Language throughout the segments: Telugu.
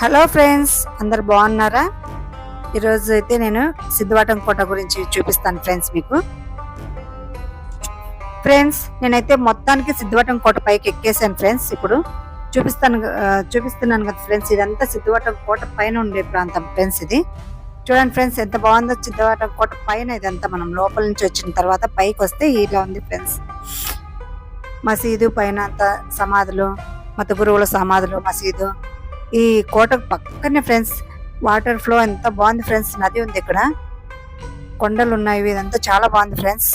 హలో ఫ్రెండ్స్ అందరు బాగున్నారా? ఈరోజు అయితే నేను సిద్ధవటం కోట గురించి చూపిస్తాను ఫ్రెండ్స్ మీకు. ఫ్రెండ్స్ నేనైతే మొత్తానికి సిద్ధవటం కోట పైకి ఎక్కేసాను ఫ్రెండ్స్ ఇప్పుడు. చూపిస్తాను చూపిస్తున్నాను కదా ఫ్రెండ్స్ ఇదంతా సిద్ధవటం కోట పైన ఉండే ప్రాంతం ఫ్రెండ్స్ ఇది. చూడండి ఫ్రెండ్స్ ఎంత బాగుందో సిద్ధవటం కోట పైన ఇదంతా మనం లోపల నుంచి వచ్చిన తర్వాత పైకి వస్తే ఇలా ఉంది ఫ్రెండ్స్. మసీదు పైన అంత సమాధులు మత గురువుల సమాధులు మసీదు. ఈ కోటకు పక్కనే ఫ్రెండ్స్ వాటర్ ఫ్లో ఎంత బాగుంది ఫ్రెండ్స్ నది ఉంది ఇక్కడ. కొండలు ఉన్నాయి ఇదంతా చాలా బాగుంది ఫ్రెండ్స్.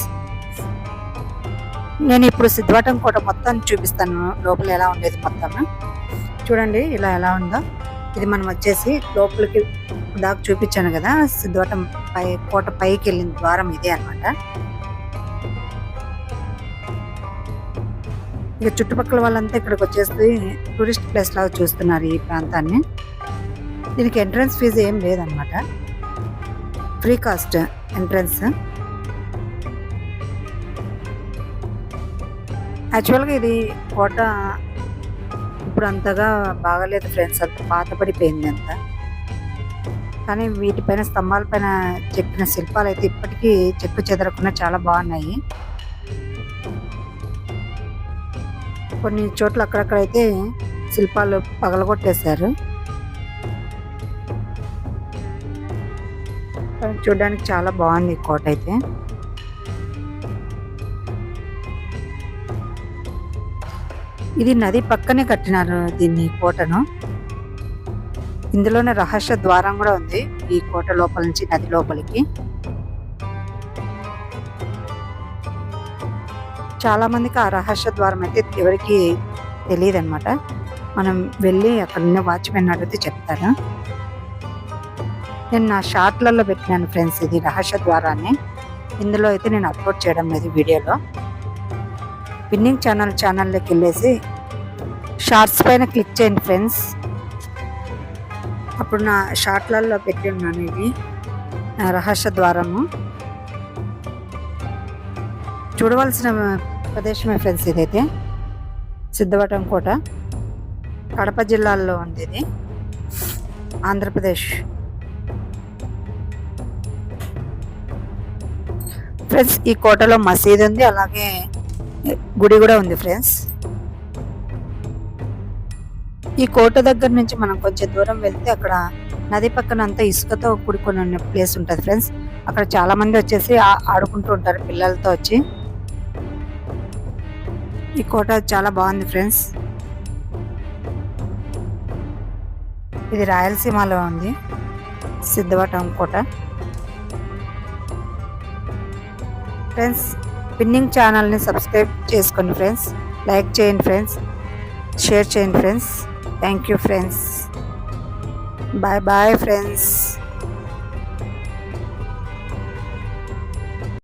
నేను ఇప్పుడు సిద్ధవటం కోట మొత్తం చూపిస్తాను లోపల ఎలా ఉండేది మొత్తం. చూడండి ఇలా ఎలా ఉందో. ఇది మనం వచ్చేసి లోపలికి దాకా చూపించాను కదా సిద్ధవటం పై కోట పైకి వెళ్ళిన ద్వారం ఇదే అన్నమాట. ఇక చుట్టుపక్కల వాళ్ళంతా ఇక్కడికి వచ్చేసి టూరిస్ట్ ప్లేస్ లాగా చూస్తున్నారు ఈ ప్రాంతాన్ని. దీనికి ఎంట్రన్స్ ఫీజు ఏం లేదనమాట ఫ్రీ కాస్ట్ ఎంట్రన్స్ యాక్చువల్గా ఇది కోట ఇప్పుడు అంతగా బాగలేదు ఫ్రెండ్స్ అంత పాతపడిపోయింది అంత. కానీ వీటిపైన స్తంభాల పైన చెక్కిన శిల్పాలు అయితే ఇప్పటికీ చెక్కు చెదరకుండా చాలా బాగున్నాయి. కొన్ని చోట్ల అక్కడక్కడైతే శిల్పాలు పగలగొట్టేశారు. చూడడానికి చాలా బాగుంది ఈ కోట అయితే. ఇది నది పక్కనే కట్టినారు దీన్ని కోటను. ఇందులోనే రహస్య ద్వారం కూడా ఉంది ఈ కోట లోపల నుంచి నది లోపలికి. చాలామందికి ఆ రహస్య ద్వారం అయితే ఎవరికి తెలియదు అనమాట మనం వెళ్ళి అక్కడ ఉన్న వాచ్మెన్ అడిగితే చెప్తారు? నేను నా షార్ట్లలో పెట్టినాను ఫ్రెండ్స్ ఇది రహస్య ద్వారాన్ని. ఇందులో అయితే నేను అప్లోడ్ చేయడం లేదు వీడియోలో. విన్నింగ్ ఛానల్ ఛానల్లోకి వెళ్ళేసి షార్ట్స్ పైన క్లిక్ చేయండి ఫ్రెండ్స్. అప్పుడు నా షార్ట్లలో పెట్టి ఉన్నాను ఇది రహస్య ద్వారము. చూడవలసిన ప్రదేశమే ఫ్రెండ్స్ ఇదైతే? సిద్ధవటం కోట. కడప జిల్లాలో ఉంది ఇది. ఆంధ్రప్రదేశ్. ఫ్రెండ్స్ ఈ కోటలో మసీదు ఉంది అలాగే గుడి కూడా ఉంది ఫ్రెండ్స్. ఈ కోట దగ్గర నుంచి మనం కొంచెం దూరం వెళ్తే అక్కడ నది పక్కన అంతా ఇసుకతో కూడుకొని ఉన్న ప్లేస్ ఉంటుంది ఫ్రెండ్స్. అక్కడ చాలా మంది వచ్చేసి ఆడుకుంటూ ఉంటారు పిల్లలతో వచ్చి. ఈ కోట చాలా బాగుంది ఫ్రెండ్స్. ఇది రాయలసీమలో ఉంది. సిద్ధవటం కోట. ఫ్రెండ్స్ పిన్నింగ్ ఛానల్ని సబ్స్క్రైబ్ చేసుకోండి ఫ్రెండ్స్. లైక్ చేయండి ఫ్రెండ్స్. షేర్ చేయండి friends. Thank you friends. Bye bye friends.